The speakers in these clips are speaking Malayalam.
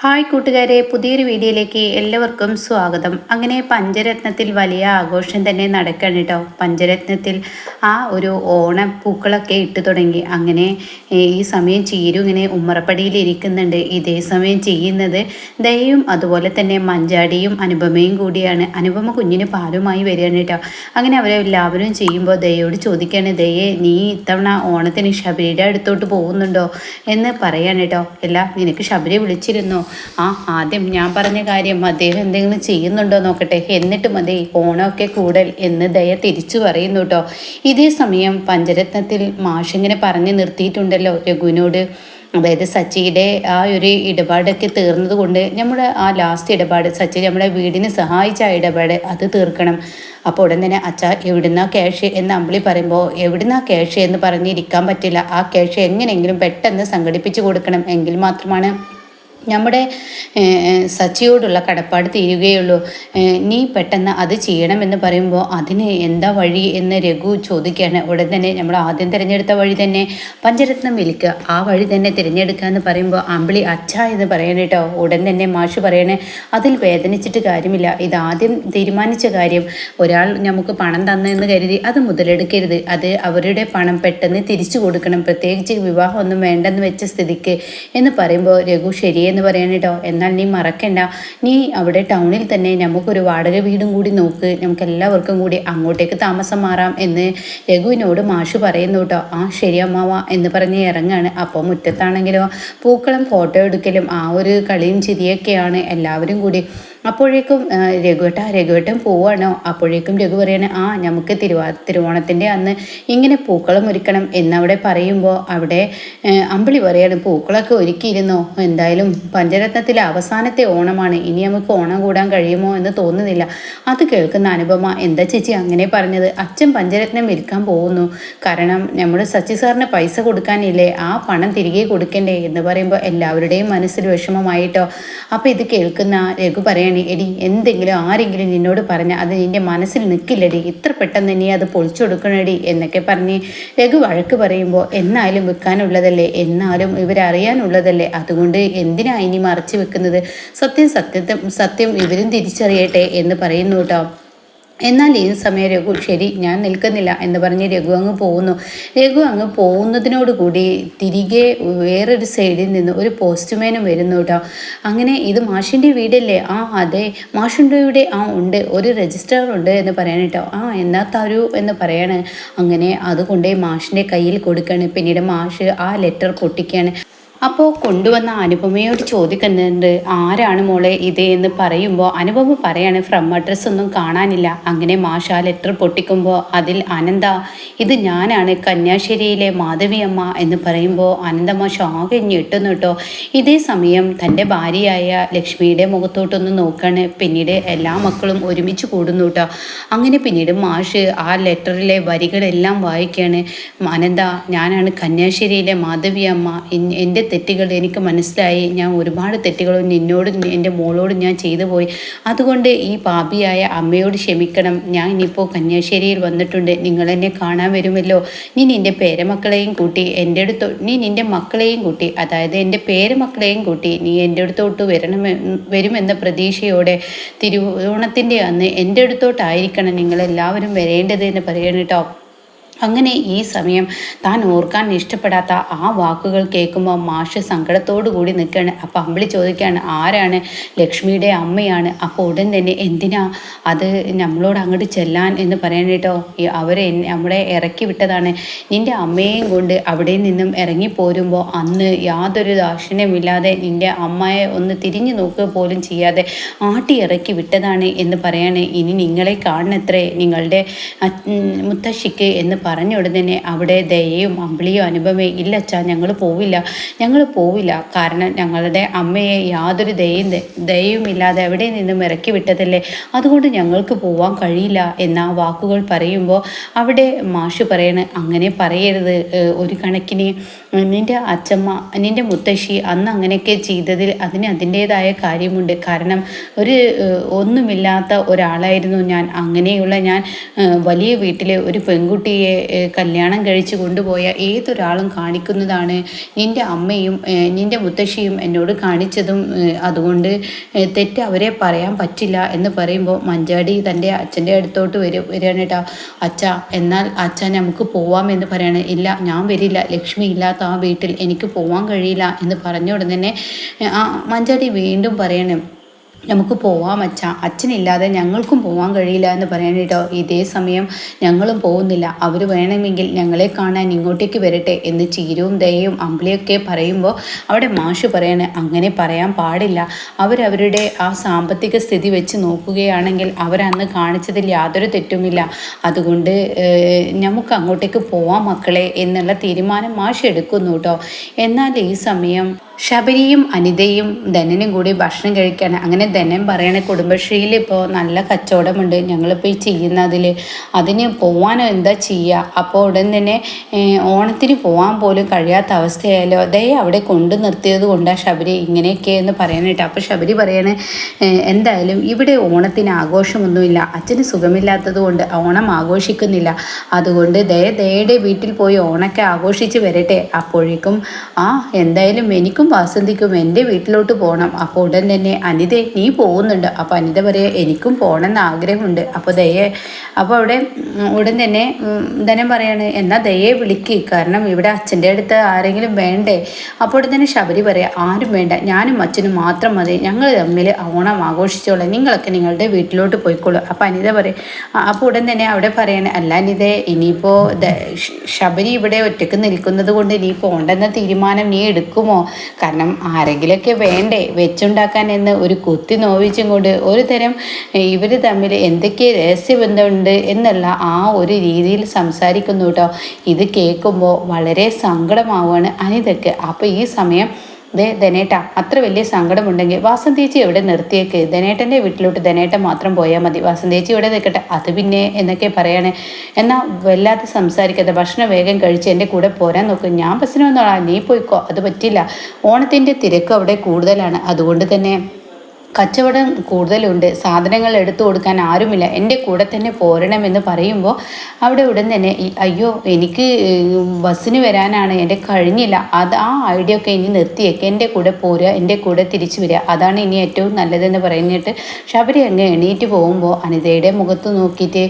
ഹായ് കൂട്ടുകാരെ പുതിയൊരു വീഡിയോയിലേക്ക് എല്ലാവർക്കും സ്വാഗതം. അങ്ങനെ പഞ്ചരത്നത്തിൽ വലിയ ആഘോഷം തന്നെ നടക്കണം കേട്ടോ പഞ്ചരത്നത്തിൽ ആ ഒരു ഓണ പൂക്കളൊക്കെ ഇട്ട് തുടങ്ങി. അങ്ങനെ ഈ സമയം ചീരു ഇങ്ങനെ ഉമ്മറപ്പടിയിൽ ഇരിക്കുന്നുണ്ട്. ഇതേ സമയം ചെയ്യുന്നത് ദയയും അതുപോലെ തന്നെ മഞ്ചാടിയും അനുപമയും കൂടിയാണ്. അനുപമ കുഞ്ഞിന് പാലുമായി വരികയാണ് കേട്ടോ അങ്ങനെ അവരെല്ലാവരും ചെയ്യുമ്പോൾ ദയോട് ചോദിക്കുകയാണ് ദയെ നീ ഇത്തവണ ഓണത്തിന് ശബരിയുടെ അടുത്തോട്ട് പോകുന്നുണ്ടോ? എന്ന് പറയാണ് കേട്ടോ അല്ല നിനക്ക് ശബരി വിളിച്ചിരുന്നോ. ആ ആദ്യം ഞാൻ പറഞ്ഞ കാര്യം അദ്ദേഹം എന്തെങ്കിലും ചെയ്യുന്നുണ്ടോ നോക്കട്ടെ. എന്നിട്ട് മതി ഓണമൊക്കെ കൂടൽ എന്ന് ദയ തിരിച്ചു പറയുന്നു കേട്ടോ ഇതേ സമയം പഞ്ചരത്നത്തിൽ മാഷിങ്ങനെ പറഞ്ഞു നിർത്തിയിട്ടുണ്ടല്ലോ രഘുവിനോട്. അതായത് സച്ചിയുടെ ആ ഒരു ഇടപാടൊക്കെ തീർന്നത് കൊണ്ട് നമ്മുടെ ആ ലാസ്റ്റ് ഇടപാട് സച്ചി നമ്മുടെ വീടിന് സഹായിച്ച ആ ഇടപാട് അത് തീർക്കണം. അപ്പോൾ ഉടൻ തന്നെ അച്ഛ എവിടുന്നാ ക്യാഷ് എന്ന് അമ്പിളി പറയുമ്പോൾ എവിടുന്നാ ക്യാഷ് എന്ന് പറഞ്ഞിരിക്കാൻ പറ്റില്ല. ആ ക്യാഷ് എങ്ങനെയെങ്കിലും പെട്ടെന്ന് സംഘടിപ്പിച്ച് കൊടുക്കണം. എങ്കിൽ മാത്രമാണ് നമ്മുടെ സച്ചിയോടുള്ള കടപ്പാട് തീരുകയുള്ളൂ. നീ പെട്ടെന്ന് അത് ചെയ്യണമെന്ന് പറയുമ്പോൾ അതിന് എന്താ വഴി എന്ന് രഘു ചോദിക്കുകയാണ്. ഉടൻ തന്നെ നമ്മൾ ആദ്യം തിരഞ്ഞെടുത്ത വഴി തന്നെ പഞ്ചരത്നം വിൽക്കുക. ആ വഴി തന്നെ തിരഞ്ഞെടുക്കുക എന്ന് പറയുമ്പോൾ അമ്പിളി അച്ഛ എന്ന് പറയണ കേട്ടോ. ഉടൻ തന്നെ മാഷ് പറയണേ അതിൽ വേദനിച്ചിട്ട് കാര്യമില്ല. ഇത് ആദ്യം തീരുമാനിച്ച കാര്യം. ഒരാൾ നമുക്ക് പണം തന്നെന്ന് കരുതി അത് മുതലെടുക്കരുത്. അത് അവരുടെ പണം പെട്ടെന്ന് തിരിച്ചു കൊടുക്കണം. പ്രത്യേകിച്ച് വിവാഹമൊന്നും വേണ്ടെന്ന് വെച്ച സ്ഥിതിക്ക് എന്ന് പറയുമ്പോൾ രഘു ശരിയെന്ന് എന്ന് പറയണം കേട്ടോ എന്നാൽ നീ മറക്കണ്ട. നീ അവിടെ ടൗണിൽ തന്നെ നമുക്കൊരു വാടക വീടും കൂടി നോക്ക്. നമുക്ക് എല്ലാവർക്കും കൂടി അങ്ങോട്ടേക്ക് താമസം മാറാം എന്ന് രഘുവിനോട് മാഷ് പറയുന്നു കേട്ടോ ആ ശരി അമ്മാവ എന്ന് പറഞ്ഞ് ഇറങ്ങാണ്. അപ്പോൾ മുറ്റത്താണെങ്കിലോ പൂക്കളും ഫോട്ടോ എടുക്കലും ആ ഒരു കളിയും ചിരിയൊക്കെയാണ് എല്ലാവരും കൂടി അപ്പോഴേക്കും രഘുവേട്ട രഘുവേട്ടൻ പോവാണോ. അപ്പോഴേക്കും രഘു പറയണേ ആ നമുക്ക് തിരുവാ തിരുവോണത്തിന്റെ അന്ന് ഇങ്ങനെ പൂക്കളം ഒരുക്കണം. എന്നവിടെ പറയുമ്പോൾ അവിടെ അമ്പിളി പറയാണ് പൂക്കളൊക്കെ ഒരുക്കിയിരുന്നോ? എന്തായാലും പഞ്ചരത്നത്തിലെ അവസാനത്തെ ഓണമാണ്. ഇനി നമുക്ക് ഓണം കൂടാൻ കഴിയുമോ എന്ന് തോന്നുന്നില്ല. അത് കേൾക്കുന്ന അനുപമ എന്താ ചേച്ചി അങ്ങനെ പറഞ്ഞത്? അച്ഛൻ പഞ്ചരത്നം വിൽക്കാൻ പോകുന്നു. കാരണം നമ്മൾ സച്ചി സാറിന് പൈസ കൊടുക്കാനില്ലേ? ആ പണം തിരികെ കൊടുക്കണ്ടേ? എന്ന് പറയുമ്പോൾ എല്ലാവരുടെയും മനസ്സിൽ വിഷമമായിട്ടോ. അപ്പോൾ ഇത് കേൾക്കുന്ന രഘു പറയണേ പറയണേ എടി എന്തെങ്കിലും ആരെങ്കിലും നിന്നോട് പറഞ്ഞ അത് നിന്റെ മനസ്സിൽ നിൽക്കില്ലടി. ഇത്ര പെട്ടെന്ന് നീ അത് പൊളിച്ചു കൊടുക്കണടി എന്നൊക്കെ പറഞ്ഞ് രഘു വഴക്ക് പറയുമ്പോൾ എന്നാലും വെക്കാനുള്ളതല്ലേ എന്നാലും ഇവരറിയാനുള്ളതല്ലേ? അതുകൊണ്ട് എന്തിനാ ഇനി മറച്ചു വെക്കുന്നത്? സത്യം സത്യത്തെ സത്യം ഇവരും തിരിച്ചറിയട്ടെ എന്ന് പറയുന്നു കേട്ടോ. എന്നാൽ ഈ സമയം രഘു ശരി ഞാൻ നിൽക്കുന്നില്ല എന്ന് പറഞ്ഞ് രഘു അങ്ങ് പോകുന്നു. രഘു അങ്ങ് പോകുന്നതിനോട് കൂടി തിരികെ വേറൊരു സൈഡിൽ നിന്ന് ഒരു പോസ്റ്റ്മാനും വരുന്നു കേട്ടോ. അങ്ങനെ ഇത് മാഷിന്റെ വീടല്ലേ? ആ അതെ മാഷിന്റെ വീട് ആ ഉണ്ട്. ഒരു രജിസ്റ്റർ ഉണ്ട് എന്ന് പറയാൻ കേട്ടോ. ആ എന്നാ തരൂ എന്ന് പറയാണ്. അങ്ങനെ അതുകൊണ്ടേ മാഷിന്റെ കയ്യിൽ കൊടുക്കുകയാണ് പിന്നീട് മാഷ് ആ ലെറ്റർ പൊട്ടിക്കുകയാണ്. അപ്പോൾ കൊണ്ടുവന്ന അനുപമയോട് ചോദിക്കുന്നുണ്ട് ആരാണ് മോളെ ഇത് എന്ന് പറയുമ്പോൾ അനുപമ പറയാണ് ഫ്രം അഡ്രസ് ഒന്നും കാണാനില്ല. അങ്ങനെ മാഷ ലെറ്റർ പൊട്ടിക്കുമ്പോൾ അതിൽ അനന്ത ഇത് ഞാനാണ് കന്യാശ്ശേരിയിലെ മാധവിയമ്മ എന്ന് പറയുമ്പോൾ അനന്തമാഷ ആകെ ഞെട്ടുന്നു കേട്ടോ. ഇതേ സമയം തന്റെ ഭാര്യയായ ലക്ഷ്മിയുടെ മുഖത്തോട്ടൊന്ന് നോക്കാണ്. പിന്നീട് എല്ലാ മക്കളും ഒരുമിച്ച് കൂടുന്നു കേട്ടോ. അങ്ങനെ പിന്നീട് മാഷ് ആ ലെറ്ററിലെ വരികളെല്ലാം വായിക്കുകയാണ് അനന്ത ഞാനാണ് കന്യാശ്ശേരിയിലെ മാധവിയമ്മ എന്റെ തെറ്റുകൾ എനിക്ക് മനസ്സിലായി. ഞാൻ ഒരുപാട് തെറ്റുകളും നിന്നോടും എന്റെ മോളോടും ഞാൻ ചെയ്തു പോയി. അതുകൊണ്ട് ഈ പാപിയായ അമ്മയോട് ക്ഷമിക്കണം. ഞാൻ ഇനിയിപ്പോൾ കന്യാശ്ശേരിയിൽ വന്നിട്ടുണ്ട്. നിങ്ങൾ എന്നെ കാണാൻ വരുമല്ലോ. നീ നിന്റെ പേരമക്കളെയും കൂട്ടി എന്റെ അടുത്ത് നീ നിന്റെ മക്കളെയും കൂട്ടി അതായത് എന്റെ പേരമക്കളെയും കൂട്ടി നീ എന്റെ അടുത്തോട്ട് വരണം വരുമെന്ന പ്രതീക്ഷയോടെ തിരുവോണത്തിന്റെ അന്ന് എന്റെ അടുത്തോട്ടായിരിക്കണം നിങ്ങളെല്ലാവരും വരേണ്ടത് എന്ന് പറയണം കേട്ടോ. അങ്ങനെ ഈ സമയം താൻ ഓർക്കാൻ ഇഷ്ടപ്പെടാത്ത ആ വാക്കുകൾ കേൾക്കുമ്പോൾ മാഷ് സങ്കടത്തോടു കൂടി നിൽക്കുകയാണ്. അപ്പം അമ്പിളി ചോദിക്കുകയാണ് ആരാണ്? ലക്ഷ്മിയുടെ അമ്മയാണ്. അപ്പോൾ ഉടൻ തന്നെ എന്തിനാ അത് നമ്മളോട് അങ്ങോട്ട് ചെല്ലാൻ എന്ന് പറയാനായിട്ടോ അവരെ നമ്മളെ ഇറക്കി വിട്ടതാണ്. നിന്റെ അമ്മയെയും കൊണ്ട് അവിടെ നിന്നും ഇറങ്ങി പോരുമ്പോൾ അന്ന് യാതൊരു ദാക്ഷിണ്യമില്ലാതെ നിന്റെ അമ്മയെ ഒന്ന് തിരിഞ്ഞു നോക്കുക പോലും ചെയ്യാതെ ആട്ടി ഇറക്കി വിട്ടതാണ് എന്ന് പറയാണ്. ഇനി നിങ്ങളെ കാണണത്രേ നിങ്ങളുടെ മുത്തശ്ശിക്ക് എന്ന് പറഞ്ഞ ഉടനെ അവിടെ ദയയും അമ്പിളിയും അനുപമയും ഇല്ല അച്ഛാ ഞങ്ങൾ പോവില്ല. ഞങ്ങൾ പോവില്ല. കാരണം ഞങ്ങളുടെ അമ്മയെ യാതൊരു ദയയും ദയയും ഇല്ലാതെ എവിടെ നിന്നും ഇറക്കി വിട്ടതല്ലേ? അതുകൊണ്ട് ഞങ്ങൾക്ക് പോവാൻ കഴിയില്ല. എന്ന വാക്കുകൾ പറയുമ്പോൾ അവിടെ മാഷു പറയണ അങ്ങനെ പറയരുത്. ഒരു കണക്കിന് നിന്റെ അച്ചമ്മ നിന്റെ മുത്തശ്ശി അന്ന് അങ്ങനെയൊക്കെ ചെയ്തതിൽ അതിന് അതിന്റേതായ കാര്യമുണ്ട്. കാരണം ഒരു ഒന്നുമില്ലാത്ത ഒരാളായിരുന്നു ഞാൻ. അങ്ങനെയുള്ള ഞാൻ വലിയ വീട്ടിലെ ഒരു പെൺകുട്ടിയെ കല്യാണം കഴിച്ചു കൊണ്ടുപോയ ഏതൊരാളും കാണിക്കുന്നതാണ് നിന്റെ അമ്മയും നിന്റെ മുത്തശ്ശിയും എന്നോട് കാണിച്ചതും അതുകൊണ്ട് തെറ്റ് അവരെ പറയാൻ പറ്റില്ല എന്ന് പറയുമ്പോൾ മഞ്ചാടി തന്റെ അച്ഛന്റെ അടുത്തോട്ട് വരും വരികയാണ് കേട്ടോ അച്ഛ എന്നാൽ അച്ഛ നമുക്ക് പോവാം എന്ന് പറയണേ. ഇല്ല ഞാൻ വരില്ല. ലക്ഷ്മി ഇല്ലാത്ത ആ വീട്ടിൽ എനിക്ക് പോവാൻ കഴിയില്ല എന്ന് പറഞ്ഞ ഉടൻ തന്നെ ആ മഞ്ചാടി വീണ്ടും പറയണം നമുക്ക് പോവാം അച്ഛ. അച്ഛനില്ലാതെ ഞങ്ങൾക്കും പോവാൻ കഴിയില്ല എന്ന് പറയാൻ കേട്ടോ. ഇതേ സമയം ഞങ്ങളും പോകുന്നില്ല. അവർ വേണമെങ്കിൽ ഞങ്ങളെ കാണാൻ ഇങ്ങോട്ടേക്ക് വരട്ടെ എന്ന് ചീരവും ദയയും അമ്പിളിയൊക്കെ പറയുമ്പോൾ അവിടെ മാഷ് പറയാണ് അങ്ങനെ പറയാൻ പാടില്ല. അവരവരുടെ ആ സാമ്പത്തിക സ്ഥിതി വെച്ച് നോക്കുകയാണെങ്കിൽ അവരന്ന് കാണിച്ചതിൽ യാതൊരു തെറ്റുമില്ല. അതുകൊണ്ട് നമുക്ക് അങ്ങോട്ടേക്ക് പോവാം മക്കളെ എന്നുള്ള തീരുമാനം മാഷ് എടുക്കുന്നു കേട്ടോ. എന്നാൽ ഈ സമയം ശബരിയും അനിതയും ധനനും കൂടി ഭക്ഷണം കഴിക്കുകയാണ് അങ്ങനെ ധനൻ പറയണ കുടുംബശ്രീയിൽ ഇപ്പോൾ നല്ല കച്ചവടമുണ്ട്. ഞങ്ങളിപ്പോൾ ഈ ചെയ്യുന്നതിൽ അതിന് പോവാനോ എന്താ ചെയ്യുക? അപ്പോൾ ഉടൻ തന്നെ ഓണത്തിന് പോകാൻ പോലും കഴിയാത്ത അവസ്ഥയായാലോ? ദയ അവിടെ കൊണ്ടു നിർത്തിയത് കൊണ്ടാണ് ശബരി ഇങ്ങനെയൊക്കെ എന്ന് പറയാനായിട്ട് അപ്പോൾ ശബരി പറയണേ എന്തായാലും ഇവിടെ ഓണത്തിന് ആഘോഷമൊന്നുമില്ല. അച്ഛന് സുഖമില്ലാത്തത് കൊണ്ട് ഓണം ആഘോഷിക്കുന്നില്ല. അതുകൊണ്ട് ദയ ദയയുടെ വീട്ടിൽ പോയി ഓണൊക്കെ ആഘോഷിച്ച് വരട്ടെ. അപ്പോഴേക്കും ആ എന്തായാലും എനിക്കും വാസന്തിക്കും എന്റെ വീട്ടിലോട്ട് പോകണം അപ്പോൾ ഉടൻ തന്നെ അനിത നീ പോകുന്നുണ്ട്. അപ്പോൾ അനിത പറയുക എനിക്കും പോകണം എന്ന് ആഗ്രഹമുണ്ട്. അപ്പോൾ ദയെ അപ്പോൾ അവിടെ ഉടൻ തന്നെ ധനം പറയാണ് എന്നാൽ ദയെ വിളിക്ക്. കാരണം ഇവിടെ അച്ഛന്റെ അടുത്ത് ആരെങ്കിലും വേണ്ടേ? അപ്പോൾ തന്നെ ശബരി പറയാം ആരും വേണ്ട. ഞാനും അച്ഛനും മാത്രം മതി. ഞങ്ങൾ തമ്മിൽ ഓണം ആഘോഷിച്ചോളാം. നിങ്ങളൊക്കെ നിങ്ങളുടെ വീട്ടിലോട്ട് പോയിക്കോളൂ. അപ്പോൾ അനിത പറയും അപ്പോൾ ഉടൻ തന്നെ അവിടെ പറയണേ അല്ല അനിത ഇനിയിപ്പോൾ ശബരി ഇവിടെ ഒറ്റയ്ക്ക് നിൽക്കുന്നത് കൊണ്ട് നീ പോണ്ടെന്ന തീരുമാനം നീ എടുക്കുമോ? കാരണം ആരെങ്കിലുമൊക്കെ വേണ്ടേ വെച്ചുണ്ടാക്കാൻ എന്ന് ഒരു കുത്തി നോവിച്ചും കൊണ്ട് ഒരു തരം ഇവർ തമ്മിൽ എന്തൊക്കെ രഹസ്യബന്ധമുണ്ട് എന്നുള്ള ആ ഒരു രീതിയിൽ സംസാരിക്കുന്നു കേട്ടോ. ഇത് കേൾക്കുമ്പോൾ വളരെ സങ്കടമാവുകയാണ് അനിതക്ക്. അപ്പോൾ ഈ സമയം ദേ ധനേട്ട അത്ര വലിയ സങ്കടമുണ്ടെങ്കിൽ വാസന്തേച്ചി എവിടെ നിർത്തിയേക്ക്? ധനേട്ടന്റെ വീട്ടിലോട്ട് ധനേട്ടൻ മാത്രം പോയാൽ മതി. വാസന്തേച്ചി ഇവിടെ നിൽക്കട്ടെ. അത് പിന്നെ എന്നൊക്കെ പറയണേ. എന്നാൽ വല്ലാതെ സംസാരിക്കാതെ ഭക്ഷണം വേഗം കഴിച്ച് എന്റെ കൂടെ പോരാൻ നോക്കും. ഞാൻ ബസ്സിന് വന്നോളാം. നീ പോയിക്കോ. അത് പറ്റില്ല. ഓണത്തിന്റെ തിരക്ക് അവിടെ കൂടുതലാണ്. അതുകൊണ്ട് തന്നെ കച്ചവടം കൂടുതലുണ്ട്. സാധനങ്ങൾ എടുത്തു കൊടുക്കാൻ ആരുമില്ല. എന്റെ കൂടെ തന്നെ പോരണമെന്ന് പറയുമ്പോൾ അവിടെ ഉടൻ തന്നെ അയ്യോ എനിക്ക് ബസ്സിന് വരാനാണ് എന്റെ കഴിഞ്ഞില്ല. അത് ആ ഐഡിയ ഒക്കെ ഇനി നിർത്തിയേക്ക്. എന്റെ കൂടെ പോരുക എന്റെ കൂടെ തിരിച്ചു വരിക. അതാണ് ഇനി ഏറ്റവും നല്ലതെന്ന് പറഞ്ഞിട്ട് ശബരി അങ്ങ് എണീറ്റ് പോകുമ്പോൾ അനിതയുടെ മുഖത്ത് നോക്കിയിട്ട്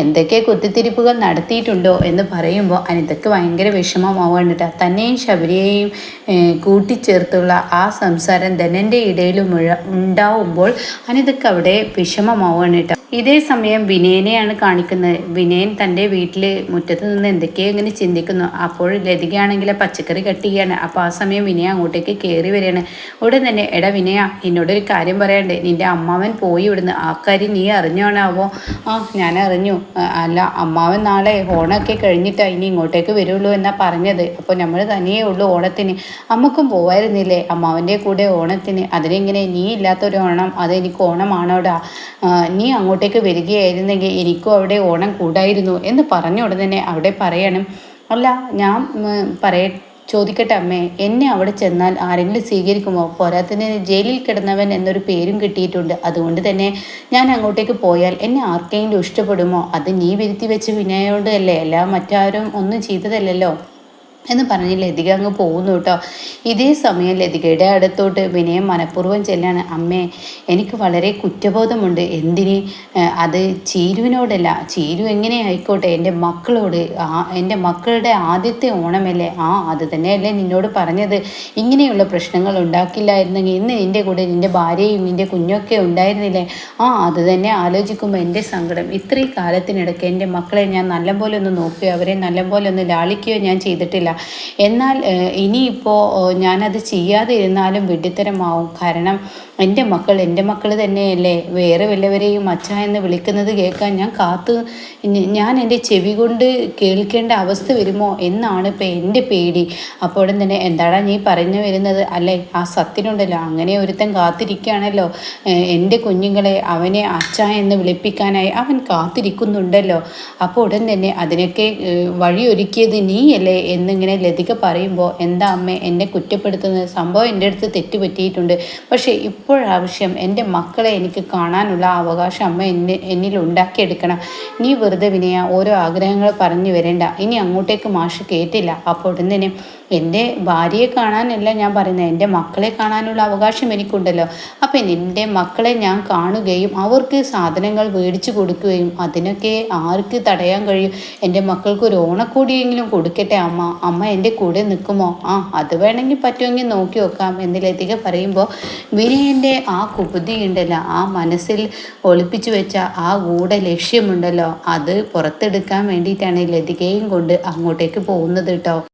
എന്തൊക്കെ കുത്തിത്തിരിപ്പുകൾ നടത്തിയിട്ടുണ്ടോ എന്ന് പറയുമ്പോൾ അനിതയ്ക്ക് ഭയങ്കര വിഷമമാവാണ്ടിട്ട് തന്നെയും ശബരിയെയും കൂട്ടിച്ചേർത്തുള്ള ആ സംസാരം ധനന്റെ ഇടയിലും മുഴ- ഉണ്ടാവുമ്പോൾ അനിതയ്ക്ക് അവിടെ വിഷമമാവുകയാണ് കേട്ടോ. ഇതേ സമയം വിനയനെയാണ് കാണിക്കുന്നത്. വിനയൻ തന്റെ വീട്ടിൽ മുറ്റത്ത് നിന്ന് എന്തൊക്കെയോ ഇങ്ങനെ ചിന്തിക്കുന്നു. അപ്പോൾ ലതികയാണെങ്കിൽ പച്ചക്കറി കട്ട് അപ്പോൾ ആ സമയം വിനയ അങ്ങോട്ടേക്ക് കയറി വരികയാണ്. ഉടൻ തന്നെ എടാ വിനയ നിന്നോടൊരു കാര്യം പറയാണ്ട് നിന്റെ അമ്മാവൻ പോയി ഇവിടുന്ന്. ആ കാര്യം നീ അറിഞ്ഞാണാവോ? ആ ഞാൻ അറിഞ്ഞു. അല്ല അമ്മാവൻ നാളെ ഓണമൊക്കെ കഴിഞ്ഞിട്ടാണ് ഇനി ഇങ്ങോട്ടേക്ക് വരുള്ളൂ എന്നാ പറഞ്ഞത്. അപ്പോൾ നമ്മൾ തനിയേ ഉള്ളൂ ഓണത്തിന്. അമ്മക്കും പോവായിരുന്നില്ലേ? അമ്മാവന്റെ കൂടെ ഓണത്തിന്. അതിനെങ്ങനെ നീ ഇല്ലാത്തൊരു ഓണം അത് എനിക്ക് ഓണമാണോടാ നീ അങ്ങോട്ടേക്ക് വരികയായിരുന്നെങ്കിൽ എനിക്കും അവിടെ ഓണം കൂടായിരുന്നു എന്ന് പറഞ്ഞ ഉടനെ അവിടെ പറയണം. അല്ല ഞാൻ പറയ ചോദിക്കട്ടെ അമ്മേ എന്നെ അവിടെ ചെന്നാൽ ആരെങ്കിലും സ്വീകരിക്കുമോ? പോരാത്തിന് ജയിലിൽ കിടന്നവൻ എന്നൊരു പേരും കിട്ടിയിട്ടുണ്ട്. അതുകൊണ്ട് തന്നെ ഞാൻ അങ്ങോട്ടേക്ക് പോയാൽ എന്നെ ആർക്കെങ്കിലും ഇഷ്ടപ്പെടുമോ? അത് നീ വരുത്തി വെച്ച് വിനയോണ്ടല്ലേ അല്ല? മറ്റാരും ഒന്നും ചെയ്തതല്ലല്ലോ. എന്ന് പറഞ്ഞ് ലതിക അങ്ങ് പോകുന്നു കേട്ടോ. ഇതേ സമയം ലതികയുടെ അടുത്തോട്ട് വിനയം മനഃപൂർവം ചെല്ലാണ്. അമ്മേ എനിക്ക് വളരെ കുറ്റബോധമുണ്ട്. എന്തിന്? അത് ചീരുവിനോടല്ല. ചീരു എങ്ങനെ ആയിക്കോട്ടെ? എന്റെ മക്കളോട് ആ എന്റെ മക്കളുടെ ആദ്യത്തെ ഓണമല്ലേ? ആ അത് തന്നെയല്ലേ നിന്നോട് പറഞ്ഞത്. ഇങ്ങനെയുള്ള പ്രശ്നങ്ങൾ ഉണ്ടാക്കില്ലായിരുന്നെങ്കിൽ ഇന്ന് നിന്റെ കൂടെ നിന്റെ ഭാര്യയും നിന്റെ കുഞ്ഞൊക്കെ ഉണ്ടായിരുന്നില്ലേ? ആ അത് തന്നെ ആലോചിക്കുമ്പോൾ എന്റെ സങ്കടം. ഇത്രയും കാലത്തിനിടയ്ക്ക് എന്റെ മക്കളെ ഞാൻ നല്ലപോലെ ഒന്ന് നോക്കുകയോ അവരെ നല്ലപോലെ ഒന്ന് ലാളിക്കുകയോ ഞാൻ ചെയ്തിട്ടില്ല. എന്നാൽ ഏഹ്, ഇനിയിപ്പോൾ ഞാനത് ചെയ്യാതെ ഇരുന്നാലും വിഡ്ഢിത്തരമാവും. കാരണം എന്റെ മക്കൾ എന്റെ മക്കൾ തന്നെയല്ലേ? വേറെ വല്ലവരെയും അച്ഛ എന്ന് വിളിക്കുന്നത് കേൾക്കാൻ ഞാൻ കാത്ത് ഞാൻ എന്റെ ചെവി കൊണ്ട് കേൾക്കേണ്ട അവസ്ഥ വരുമോ എന്നാണ് ഇപ്പം എന്റെ പേടി. അപ്പോൾ തന്നെ എന്താടാ നീ പറഞ്ഞു വരുന്നത്? അല്ലേ? ആ സത്യനുണ്ടല്ലോ. അങ്ങനെ ഒരുത്തൻ കാത്തിരിക്കുകയാണല്ലോ. എന്റെ കുഞ്ഞുങ്ങളെ അവനെ അച്ഛ എന്ന് വിളിപ്പിക്കാനായി അവൻ കാത്തിരിക്കുന്നുണ്ടല്ലോ. അപ്പോൾ ഉടൻ തന്നെ അതിനൊക്കെ വഴിയൊരുക്കിയത് നീയല്ലേ എന്ന് എന്നിങ്ങനെ ലതിക പറയുമ്പോൾ എന്താ അമ്മേ എന്നെ കുറ്റപ്പെടുത്തുന്നത് സംഭവം എന്റെ അടുത്ത് തെറ്റുപറ്റിയിട്ടുണ്ട്. പക്ഷേ ഇപ്പോഴാവശ്യം എന്റെ മക്കളെ എനിക്ക് കാണാനുള്ള അവകാശം അമ്മ എന്നെ എന്നിൽ ഉണ്ടാക്കിയെടുക്കണം. നീ വെറുതെ വിനയ ഓരോ ആഗ്രഹങ്ങൾ പറഞ്ഞു വരേണ്ട. ഇനി അങ്ങോട്ടേക്ക് മാഷ് കേട്ടില്ല. അപ്പോൾ ഉടനെ എന്റെ ഭാര്യയെ കാണാനല്ല ഞാൻ പറയുന്നത്. എന്റെ മക്കളെ കാണാനുള്ള അവകാശം എനിക്കുണ്ടല്ലോ. അപ്പം എന്റെ മക്കളെ ഞാൻ കാണുകയും അവർക്ക് സാധനങ്ങൾ മേടിച്ചു കൊടുക്കുകയും അതിനൊക്കെ ആർക്ക് തടയാൻ കഴിയും? എന്റെ മക്കൾക്ക് ഒരു ഓണക്കൂടിയെങ്കിലും കൊടുക്കട്ടെ അമ്മ. അമ്മ എന്റെ കൂടെ നിൽക്കുമോ? ആ അത് വേണമെങ്കിൽ പറ്റുമെങ്കിൽ നോക്കി നോക്കാം എന്നിലധികം പറയുമ്പോൾ വിനയന്റെ ആ കുബുദ്ധി ഉണ്ടല്ലോ. ആ മനസ്സിൽ ഒളിപ്പിച്ചു വെച്ച ആ ഗൂഢ ലക്ഷ്യമുണ്ടല്ലോ. അത് പുറത്തെടുക്കാൻ വേണ്ടിയിട്ടാണ് ലതികയും കൊണ്ട് അങ്ങോട്ടേക്ക് പോകുന്നത് കേട്ടോ